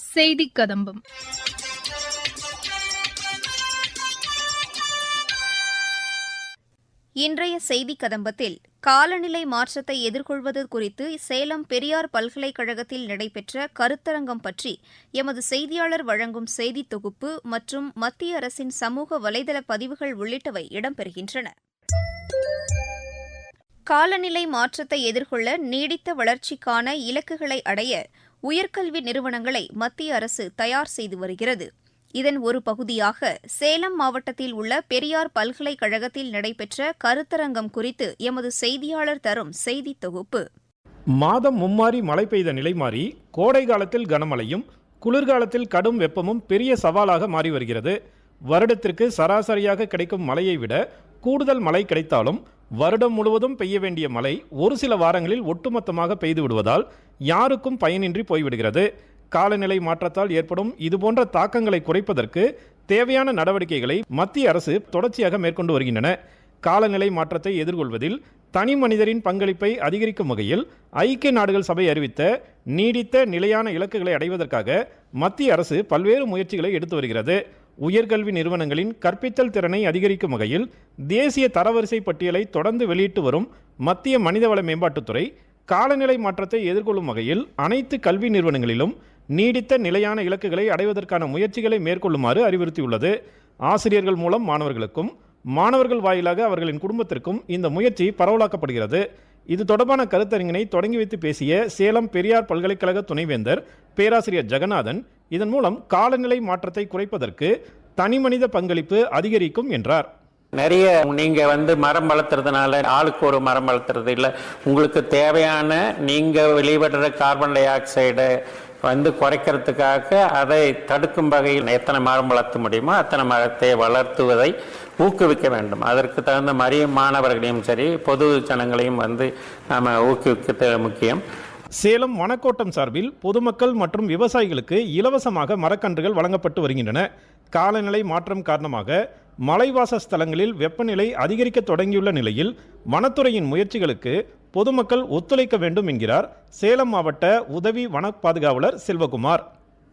செய்தி கதம்பம் இன்றைய செய்தி கதம்பத்தில் காலநிலை மாற்றத்தை எதிர்கொள்வது குறித்து சேலம் பெரியார் பல்கலைக்கழகத்தில் நடைபெற்ற கருத்தரங்கம் பற்றி எமது செய்தியாளர் வழங்கும் செய்தித் தொகுப்பு மற்றும் மத்திய அரசின் சமூக வலைதள பதிவுகள் உள்ளிட்டவை இடம்பெறுகின்றன. காலநிலை மாற்றத்தை எதிர்கொள்ள நீடித்த வளர்ச்சிக்கான இலக்குகளை அடைய உயர்கல்வி நிறுவனங்களை மத்திய அரசு தயார் செய்து வருகிறது. இதன் ஒரு பகுதியாக சேலம் மாவட்டத்தில் உள்ள பெரியார் பல்கலைக்கழகத்தில் நடைபெற்ற கருத்தரங்கம் குறித்து எமது செய்தியாளர் தரும் செய்தித் தொகுப்பு. மாதம் மும்மாறி மழை பெய்த நிலை மாறி கோடை காலத்தில் கனமழையும் குளிர்காலத்தில் கடும் வெப்பமும் பெரிய சவாலாக மாறி வருகிறது. வருடத்திற்கு சராசரியாக கிடைக்கும் மழையை விட கூடுதல் மழை கிடைத்தாலும் வருடம் முழுவதும் பெய்ய வேண்டிய மழை ஒரு சில வாரங்களில் ஒட்டுமொத்தமாக பெய்து விடுவதால் யாருக்கும் பயனின்றி போய்விடுகிறது. காலநிலை மாற்றத்தால் ஏற்படும் இதுபோன்ற தாக்கங்களை குறைப்பதற்கு தேவையான நடவடிக்கைகளை மத்திய அரசு தொடர்ச்சியாக மேற்கொண்டு வருகின்றன. காலநிலை மாற்றத்தை எதிர்கொள்வதில் தனி மனிதரின் பங்களிப்பை அதிகரிக்கும் வகையில் ஐக்கிய நாடுகள் சபை அறிவித்த நீடித்த நிலையான இலக்குகளை அடைவதற்காக மத்திய அரசு பல்வேறு முயற்சிகளை எடுத்து வருகிறது. உயர்கல்வி நிறுவனங்களின் கற்பித்தல் திறனை அதிகரிக்கும் வகையில் தேசிய தரவரிசை பட்டியலை தொடர்ந்து வெளியிட்டு வரும் மத்திய மனிதவள மேம்பாட்டுத்துறை காலநிலை மாற்றத்தை எதிர்கொள்ளும் வகையில் அனைத்து கல்வி நிறுவனங்களிலும் நீடித்த நிலையான இலக்குகளை அடைவதற்கான முயற்சிகளை மேற்கொள்ளுமாறு அறிவுறுத்தியுள்ளது. ஆசிரியர்கள் மூலம் மாணவர்களுக்கும் மாணவர்கள் வாயிலாக அவர்களின் குடும்பத்திற்கும் இந்த முயற்சி பரவலாக்கப்படுகிறது. இது தொடர்பான கருத்தரங்கினை தொடங்கி வைத்து பேசிய சேலம் பெரியார் பல்கலைக்கழக துணைவேந்தர் பேராசிரியர் ஜெகநாதன் இதன் மூலம் காலநிலை மாற்றத்தை குறைப்பதற்கு தனிமனித பங்களிப்பு அதிகரிக்கும் என்றார். நிறைய நீங்க வந்து மரம் வளர்த்துறதுனால ஆளுக்கு ஒரு மரம் வளர்த்துறது இல்லை. உங்களுக்கு தேவையான நீங்க வெளிவிடுற கார்பன் டை ஆக்சைடு வந்து குறைக்கிறதுக்காக அதை தடுக்கும் வகையில் எத்தனை மரம் வளர்த்த முடியுமோ அத்தனை மரத்தை வளர்த்துவதை ஊக்குவிக்க வேண்டும். அதற்கு தகுந்த மாதிரி மாணவர்களையும் சரி பொது ஜனங்களையும் வந்து நாம் ஊக்குவிக்க முக்கியம். சேலம் வனக்கோட்டம் சார்பில் பொதுமக்கள் மற்றும் விவசாயிகளுக்கு இலவசமாக மரக்கன்றுகள் வழங்கப்பட்டு வருகின்றன. காலநிலை மாற்றம் காரணமாக மலைவாச ஸ்தலங்களில் வெப்பநிலை அதிகரிக்க தொடங்கியுள்ள நிலையில் வனத்துறையின் முயற்சிகளுக்கு பொதுமக்கள் ஒத்துழைக்க வேண்டும் என்கிறார் சேலம் மாவட்ட உதவி வன பாதுகாவலர் செல்வகுமார்.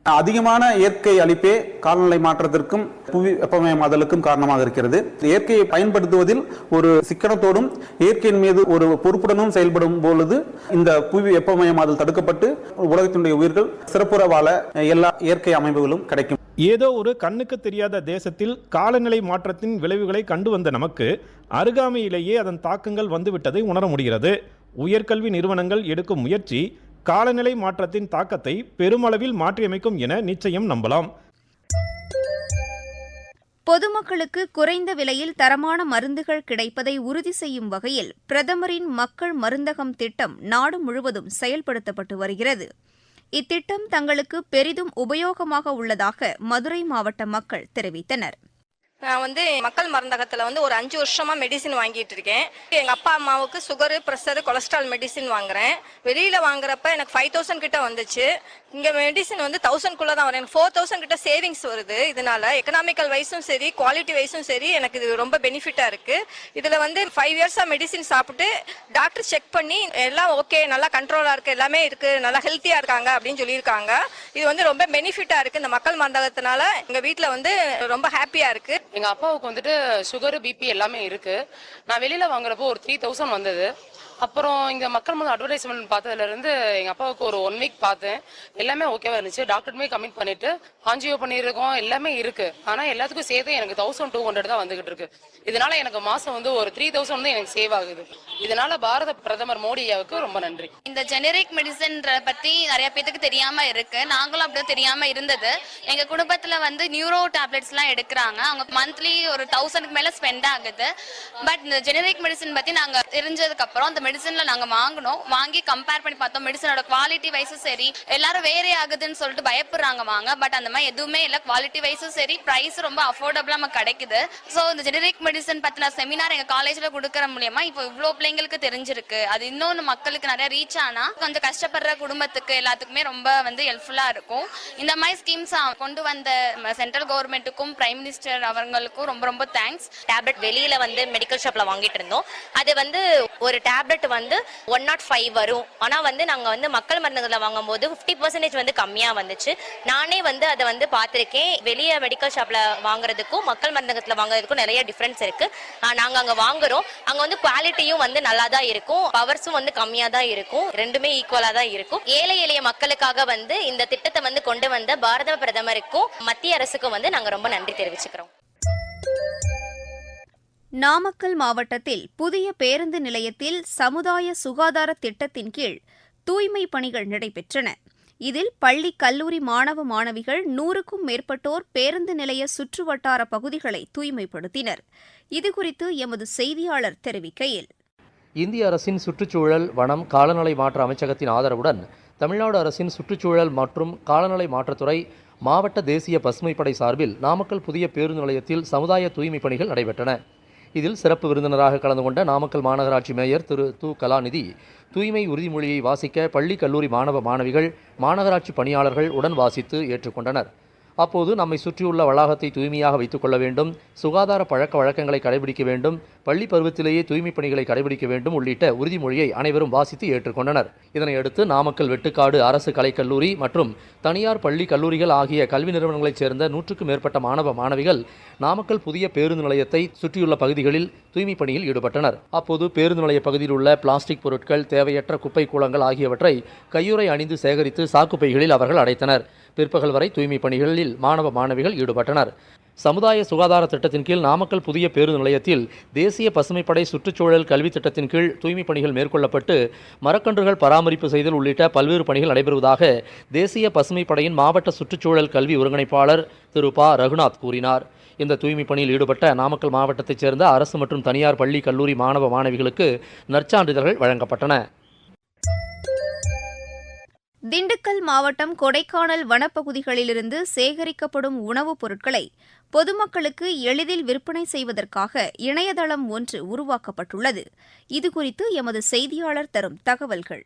அதிகமான இயற்கை அழிப்பே காலநிலை மாற்றத்திற்கும் புவி வெப்பமயமாதலுக்கும் காரணமாக இருக்கிறது. இயற்கையை பயன்படுத்துவதில் ஒரு சிக்கனத்தோடும் இயற்கையின் மீது ஒரு பொறுப்புடனும் செயல்படும் பொழுது இந்த புவி வெப்பமயமாதல் தடுக்கப்பட்டு உலகத்தினுடைய உயிர்கள் சிறப்புற வாழ எல்லா இயற்கை அமைப்புகளும் கிடைக்கும். ஏதோ ஒரு கண்ணுக்கு தெரியாத தேசத்தில் காலநிலை மாற்றத்தின் விளைவுகளை கண்டு வந்த நமக்கு அருகாமையிலேயே அதன் தாக்கங்கள் வந்துவிட்டதை உணர முடிகிறது. உயர்கல்வி நிறுவனங்கள் எடுக்கும் முயற்சி காலநிலை மாற்றத்தின் தாக்கத்தை பெருமளவில் மாற்றியமைக்கும் என நிச்சயம் நம்பலாம். பொதுமக்களுக்கு குறைந்த விலையில் தரமான மருந்துகள் கிடைப்பதை உறுதி செய்யும் வகையில் பிரதமரின் மக்கள் மருந்தகம் திட்டம் நாடு முழுவதும் செயல்படுத்தப்பட்டு வருகிறது. இத்திட்டம் தங்களுக்கு பெரிதும் உபயோகமாக உள்ளதாக மதுரை மாவட்ட மக்கள் தெரிவித்தனர். நான் வந்து மக்கள் மருந்தகத்துல வந்து ஒரு அஞ்சு வருஷமா மெடிசின் வாங்கிட்டு இருக்கேன். எங்க அப்பா அம்மாவுக்கு சுகர் பிரஷர் கொலஸ்ட்ரால் மெடிசின் வாங்குறேன். வெளியில வாங்குறப்ப எனக்கு ஃபைவ் தௌசண்ட் கிட்ட வந்துச்சு. இங்க மெடிசின் வந்து தௌசண்ட் குள்ள தான் வரும். எனக்கு ஃபோர் தௌசண்ட் கிட்ட சேவிங்ஸ் வருது. இதனால எக்கனாமிக்கல் வைஸும் சரி குவாலிட்டி வைஸும் சரி எனக்கு இது ரொம்ப பெனிஃபிட்டா இருக்கு. இதுல வந்து ஃபைவ் இயர்ஸா மெடிசின் சாப்பிட்டு டாக்டர் செக் பண்ணி எல்லாம் ஓகே நல்லா கண்ட்ரோலா இருக்கு எல்லாமே இருக்கு நல்லா ஹெல்த்தியா இருக்காங்க அப்படின்னு சொல்லியிருக்காங்க. இது வந்து ரொம்ப பெனிஃபிட்டா இருக்கு இந்த மக்கள் மருந்தகத்தினால. எங்க வீட்டில் வந்து ரொம்ப ஹாப்பியா இருக்கு. எங்க அப்பாவுக்கு வந்துட்டு சுகரு பிபி எல்லாமே இருக்கு. நான் வெளியில வாங்குறப்போ ஒரு த்ரீ தௌசண்ட் வந்தது. அப்புறம் இங்கே மக்கள் வந்து அட்வர்டைஸ்மெண்ட் பார்த்ததுலேருந்து எங்கள் அப்பாவுக்கு ஒரு ஒன் வீக் பார்த்தேன். எல்லாமே ஓகேவா இருந்துச்சு. டாக்டருமே கமிட் பண்ணிட்டு ஆஞ்சியோ பண்ணியிருக்கோம். எல்லாமே இருக்குது ஆனால் எல்லாத்துக்கும் சேர்த்து எனக்கு தௌசண்ட் டூ ஹண்ட்ரட் தான் வந்துகிட்டு இருக்கு. இதனால எனக்கு மாதம் வந்து ஒரு த்ரீ தௌசண்ட் வந்து எனக்கு சேவ் ஆகுது. இதனால பாரத பிரதமர் மோடி ஐயாவுக்கு ரொம்ப நன்றி. இந்த ஜெனரிக் மெடிசன் பத்தி நிறைய பேத்துக்கு தெரியாம இருக்கு. நாங்களும் அப்படியே தெரியாம இருந்தது. எங்க குடும்பத்துல வந்து நியூரோ டேப்லெட்ஸ் எல்லாம் எடுக்கிறாங்க. அவங்க மந்த்லி ஒரு தௌசண்ட்க்கு மேல ஸ்பெண்ட் ஆகுது. பட் இந்த ஜெனரிக் மெடிசன் பத்தி நாங்க தெரிஞ்சதுக்கு அப்புறம் அந்த மெடிசன்ல நாங்க வாங்கினோம். வாங்கி கம்பேர் பண்ணி பார்த்தோம். மெடிசனோட குவாலிட்டி வைஸும் சரி எல்லாரும் வேறே ஆகுதுன்னு சொல்லிட்டு பயப்படுறாங்க வாங்க. பட் அந்த மாதிரி எதுவுமே இல்ல. குவாலிட்டி வைஸும் சரி பிரைஸ் ரொம்ப அஃபோர்டபுளா நமக்கு கிடைக்குது. ஸோ இந்த ஜெனரிக் மெடிசன் பத்தின செமினார் எங்க காலேஜ்ல கொடுக்கற மூலியமா இப்போ இவ்வளோ பிள்ளைங்களுக்கு தெரிஞ்சிருக்கு. அது இன்னொன்னு மக்களுக்கு நிறைய ரீச் ஆனா கொஞ்சம் கஷ்டப்படுற குடும்பத்துக்கு எல்லாத்துக்குமே ரொம்ப வந்து ஹெல்ப்ஃபுல்லா இருக்கும். இந்த மாதிரி ஸ்கீம்ஸ் கொண்டு வந்த சென்ட்ரல் கவர்மெண்ட்டுக்கும் பிரைம் மினிஸ்டர் அவங்களுக்கும் ரொம்ப ரொம்ப தேங்க்ஸ் டேப்லெட் வெளியில வந்து மெடிக்கல் ஷாப்ல வாங்கிட்டு இருந்தோம். அது வந்து ஒரு டேப்லெட் டேப்லெட் வந்து ஒன் நாட் ஃபைவ் வரும். ஆனால் வந்து நாங்கள் வந்து மக்கள் மருந்துகளை வாங்கும்போது ஃபிஃப்டி பர்சன்டேஜ் வந்து கம்மியாக வந்துச்சு. நானே வந்து அதை வந்து பார்த்துருக்கேன். வெளியே மெடிக்கல் ஷாப்பில் வாங்குறதுக்கும் மக்கள் மருந்தகத்தில் வாங்குறதுக்கும் நிறைய டிஃப்ரென்ஸ் இருக்கு. நாங்கள் அங்கே வாங்குறோம். அங்கே வந்து குவாலிட்டியும் வந்து நல்லா தான் இருக்கும். பவர்ஸும் வந்து கம்மியாக தான் இருக்கும். ரெண்டுமே ஈக்குவலாக தான் இருக்கும். ஏழை எளிய மக்களுக்காக வந்து இந்த திட்டத்தை வந்து கொண்டு வந்த பாரத பிரதமருக்கும் மத்திய அரசுக்கும் வந்து நாங்கள் ரொம்ப நன்றி தெரிவிச்சுக்கிறோம். நாமக்கல் மாவட்டத்தில் புதிய பேருந்து நிலையத்தில் சமுதாய சுகாதார திட்டத்தின் கீழ் தூய்மை பணிகள் நடைபெற்றன. இதில் பள்ளி கல்லூரி மாணவ மாணவிகள் நூறுக்கும் மேற்பட்டோர் பேருந்து நிலைய சுற்றுவட்டார பகுதிகளை தூய்மைப்படுத்தினர். இதுகுறித்து எமது செய்தியாளர் தெரிவிக்கையில். இந்திய அரசின் சுற்றுச்சூழல் வனம் காலநிலை மாற்ற அமைச்சகத்தின் ஆதரவுடன் தமிழ்நாடு அரசின் சுற்றுச்சூழல் மற்றும் காலநிலை மாற்றத்துறை மாவட்ட தேசிய பசுமைப்படை சார்பில் நாமக்கல் புதிய பேருந்து நிலையத்தில் சமுதாய தூய்மை பணிகள் நடைபெற்றன. இதில் சிறப்பு விருந்தினராக கலந்து கொண்ட நாமக்கல் மாநகராட்சி மேயர் திரு து கலாநிதி. தூய்மை உறுதிமொழியை வாசிக்க பள்ளி கல்லூரி மாணவ மாணவிகள் மாநகராட்சி பணியாளர்கள் உடன் வாசித்து ஏற்றுக்கொண்டனர். அப்போது நம்மை சுற்றியுள்ள வளாகத்தை தூய்மையாக வைத்துக் கொள்ள வேண்டும் சுகாதார பழக்க வழக்கங்களை கடைபிடிக்க வேண்டும் பள்ளி பருவத்திலேயே தூய்மைப் பணிகளை கடைபிடிக்க வேண்டும் உள்ளிட்ட உறுதிமொழியை அனைவரும் வாசித்து ஏற்றுக்கொண்டனர். இதனையடுத்து நாமக்கல் வெட்டுக்காடு அரசு கலைக்கல்லூரி மற்றும் தனியார் பள்ளி கல்லூரிகள் ஆகிய கல்வி நிறுவனங்களைச் சேர்ந்த நூற்றுக்கும் மேற்பட்ட மாணவ மாணவிகள் நாமக்கல் புதிய பேருந்து நிலையத்தை சுற்றியுள்ள பகுதிகளில் தூய்மைப் பணியில் ஈடுபட்டனர். அப்போது பேருந்து நிலைய பகுதியில் உள்ள பிளாஸ்டிக் பொருட்கள் தேவையற்ற குப்பை கூளங்கள் ஆகியவற்றை கையுறை அணிந்து சேகரித்து சாக்குப்பைகளில் அவர்கள் அடைத்தனர். பிற்பகல் வரை தூய்மை பணிகளில் மாணவ மாணவிகள் ஈடுபட்டனர். சமுதாய சுகாதார திட்டத்தின் கீழ் நாமக்கல் புதிய பேருந்து நிலையத்தில் தேசிய பசுமைப்படை சுற்றுச்சூழல் கல்வி திட்டத்தின் கீழ் தூய்மை பணிகள் மேற்கொள்ளப்பட்டு மரக்கன்றுகள் பராமரிப்பு செய்தல் உள்ளிட்ட பல்வேறு பணிகள் நடைபெறுவதாக தேசிய பசுமைப்படையின் மாவட்ட சுற்றுச்சூழல் கல்வி ஒருங்கிணைப்பாளர் திரு பா. ரகுநாத் கூறினார். இந்த தூய்மைப் பணியில் ஈடுபட்ட நாமக்கல் மாவட்டத்தைச் சேர்ந்த அரசு மற்றும் தனியார் பள்ளி கல்லூரி மாணவ மாணவிகளுக்கு நற்சான்றிதழ்கள் வழங்கப்பட்டன. திண்டுக்கல் மாவட்டம் கொடைக்கானல் வனப்பகுதிகளிலிருந்து சேகரிக்கப்படும் உணவுப் பொருட்களை பொதுமக்களுக்கு எளிதில் விற்பனை செய்வதற்காக இணையதளம் ஒன்று உருவாக்கப்பட்டுள்ளது. இதுகுறித்து எமது செய்தியாளர் தரும் தகவல்கள்.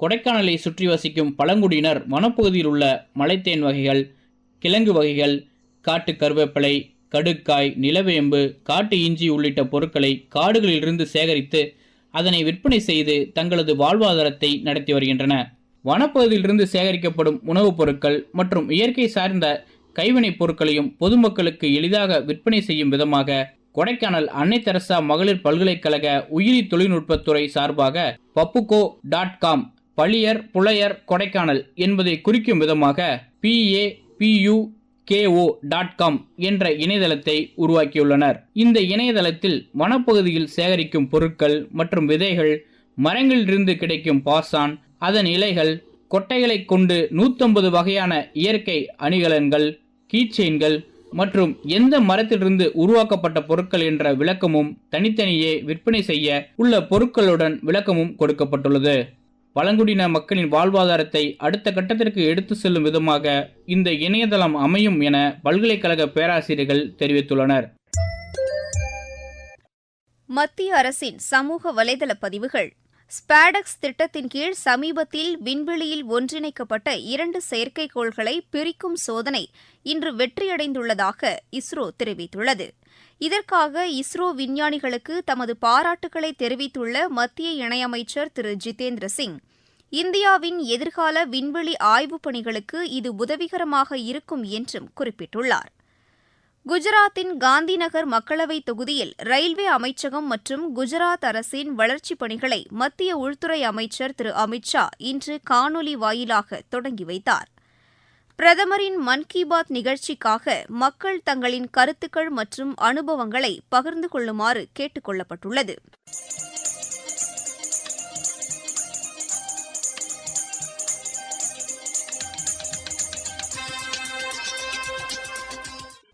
கொடைக்கானலை சுற்றி வசிக்கும் பழங்குடியினர் வனப்பகுதியில் உள்ள மலைத்தேன் வகைகள் கிழங்கு வகைகள் காட்டு கருவேப்பிலை கடுக்காய் நிலவேம்பு காட்டு இஞ்சி உள்ளிட்ட பொருட்களை காடுகளிலிருந்து சேகரித்து அதனை விற்பனை செய்து தங்களது வாழ்வாதாரத்தை நடத்தி வருகின்றன வனப்பகுதியிலிருந்து சேகரிக்கப்படும் உணவுப் பொருட்கள் மற்றும் இயற்கை சார்ந்த கைவினைப் பொருட்களையும் பொதுமக்களுக்கு எளிதாக விற்பனை செய்யும் விதமாக கொடைக்கானல் அன்னை தெரசா மகளிர் பல்கலைக்கழக உயிரி தொழில்நுட்பத்துறை சார்பாக பப்புகோ டாட் காம் பளியர் புலையர் கொடைக்கானல் என்பதை குறிக்கும் விதமாக P A P U K O dot com என்ற இணையதளத்தை உருவாக்கியுள்ளனர். இந்த இணையதளத்தில் வனப்பகுதியில் சேகரிக்கும் பொருட்கள் மற்றும் விதைகள் மரங்களிலிருந்து கிடைக்கும் பாசான் அதன் இலைகள் கொட்டைகளை கொண்டு நூற்றம்பது வகையான இயற்கை அணிகலன்கள் கீச்செயின்கள் மற்றும் எந்த மரத்திலிருந்து உருவாக்கப்பட்ட பொருட்கள் என்ற விளக்கமும் தனித்தனியே விற்பனை செய்ய உள்ள பொருட்களுடன் விளக்கமும் கொடுக்கப்பட்டுள்ளது. பழங்குடியின மக்களின் வாழ்வாதாரத்தை அடுத்த கட்டத்திற்கு எடுத்து செல்லும் விதமாக இந்த இணையதளம் அமையும் என பல்கலைக்கழக பேராசிரியர்கள் தெரிவித்துள்ளனர். மத்திய அரசின் சமூக வலைதள பதிவுகள் ஸ்பாடக்ஸ் திட்டத்தின் கீழ் சமீபத்தில் விண்வெளியில் ஒன்றிணைக்கப்பட்ட இரண்டு செயற்கைக்கோள்களை பிரிக்கும் சோதனை இன்று வெற்றியடைந்துள்ளதாக இஸ்ரோ தெரிவித்துள்ளது. இதற்காக இஸ்ரோ விஞ்ஞானிகளுக்கு தமது பாராட்டுக்களை தெரிவித்துள்ள மத்திய இணையமைச்சர் திரு ஜிதேந்திர சிங் இந்தியாவின் எதிர்கால விண்வெளி ஆய்வுப் பணிகளுக்கு இது உதவிகரமாக இருக்கும் என்றும் குறிப்பிட்டுள்ளார். குஜராத்தின் காந்திநகர் மக்களவைத் தொகுதியில் ரயில்வே அமைச்சகம் மற்றும் குஜராத் அரசின் வளர்ச்சிப் பணிகளை மத்திய உள்துறை அமைச்சர் திரு அமித்ஷா இன்று காணொலி வாயிலாக தொடங்கி வைத்தார். பிரதமரின் மன் கி பாத் நிகழ்ச்சிக்காக மக்கள் தங்களின் கருத்துக்கள் மற்றும் அனுபவங்களை பகிர்ந்து கொள்ளுமாறு கேட்டுக் கொள்ளப்பட்டுள்ளது.